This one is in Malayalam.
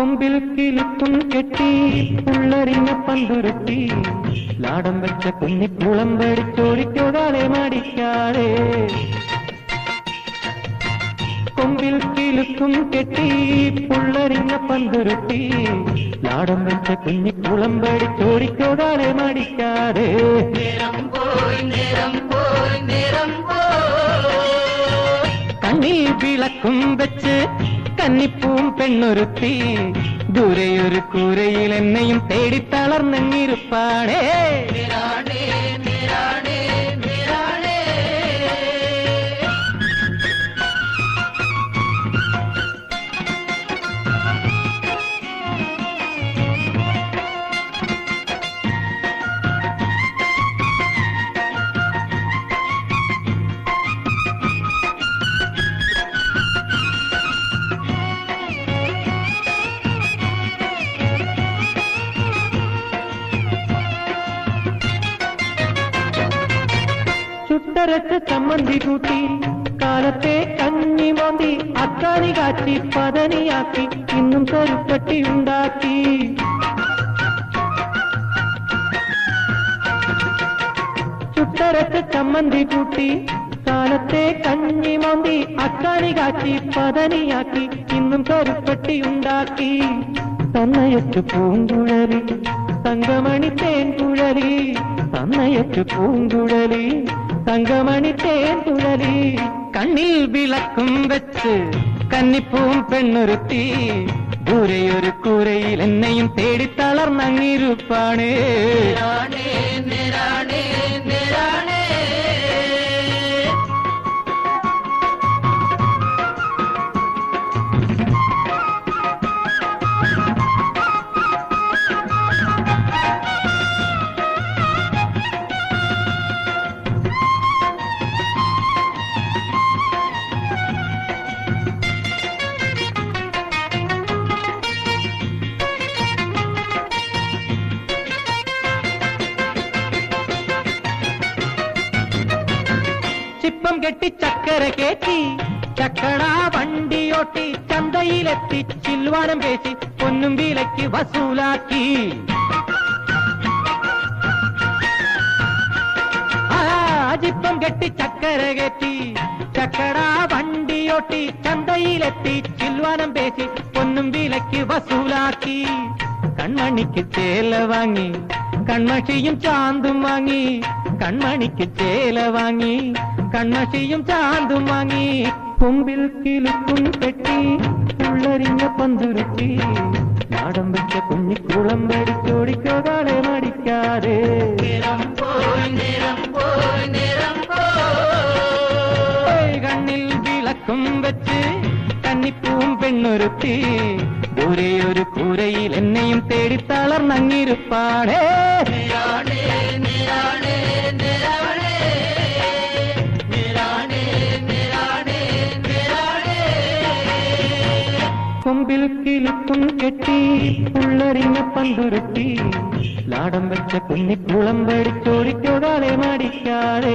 കൊമ്പിൽ കിലുക്കും കെട്ടി പുള്ളറിഞ്ഞ പന്തുരുത്തി ലാടം വെച്ച കുഞ്ഞിക്കുളം പേടിച്ചോടിക്കോകാതെ മടിക്കാതെ കൊമ്പിൽ കിലുക്കും കെട്ടി പുള്ളറിഞ്ഞ പന്തുരുത്തി ലാടം വെച്ച കുഞ്ഞിക്കുളം പേടിച്ചോടിക്കോകാതെ മടിക്കാതെ നേരം പോയി നേരം പോയി നേരം പോയി കണ്ണിൽ വിളക്കും വെച്ച് കന്നിപ്പൂം പെണ്ണൊരുത്തി. ദൂരെയൊരു കൂരയിൽ എന്നെയും തേടി തളർന്നിരുപ്പാടേ ചുട്ടരച്ച് ചമ്മന്തി കൂട്ടി കാലത്തെ കഞ്ഞി മാന്തി അക്കാനി കാച്ചി പതനിയാക്കി ഇന്നും കരുപ്പട്ടി ഉണ്ടാക്കി. ചുട്ടരച്ച ചമ്മന്തി കൂട്ടി കാലത്തെ കഞ്ഞി മാന്തി അക്കാനി കാച്ചി പതനിയാക്കി ഇന്നും കരുപ്പട്ടി ഉണ്ടാക്കി. തന്നയച്ചു പൂങ്കുഴലി തങ്കമണി തേൻകുഴലി തന്നയച്ചു പൂങ്കുഴലി. തങ്കമണി തേൻകുഴലി കണ്ണിൽ വിളക്കും വെച്ച് കന്നിപ്പൂം പെണ്ണുരുത്തി. ദൂരെയൊരു കൂരയിൽ എന്നെയും തേടി തളർന്നങ്ങിരുപ്പാണേ. ചിപ്പം കെട്ടി ചക്കര കേറ്റി ചക്കട വണ്ടിയോട്ടി ചന്തയിലെത്തി ചിൽവാനം പേശി പൊന്നും വിലയ്ക്ക് വസൂലാക്കി. ചിപ്പം കെട്ടി ചക്കര കയറ്റി ചക്കട വണ്ടിയോട്ടി ചന്തയിലെത്തി ചിൽവാനം പേശി പൊന്നും വിലയ്ക്ക് വസൂലാക്കി. കൺമണിക്ക് ചേല വാങ്ങി കൺമഷിയും ചാന്തും വാങ്ങി കൺമണിക്ക് ചേല വാങ്ങി കണ്ണശിയും ചാന്തും വാങ്ങി കൊമ്പിൽ കിലുക്കും കെട്ടി ഉള്ളരിഞ്ഞ പന്തുരുത്തി നാടം വെച്ച കുഞ്ഞിക്കുളം വരിച്ചോടിക്കാതെ മടിക്കാതെ. കണ്ണിൽ വിളക്കും വെച്ച് കന്നിപ്പൂവും പെണ്ണൊരുത്തി. ഒരേ ഒരു കൂരയിൽ എന്നെയും തേടി തളർന്നങ്ങിരുപ്പാടേ കൊമ്പിൽ കിലുക്കും കെട്ടി ഉള്ളറിഞ്ഞ പന്തുരുട്ടി. ലാടം വെച്ച കുഞ്ഞിക്കുളം പേടിച്ചോടിക്കോകാളെ മടിക്കാതെ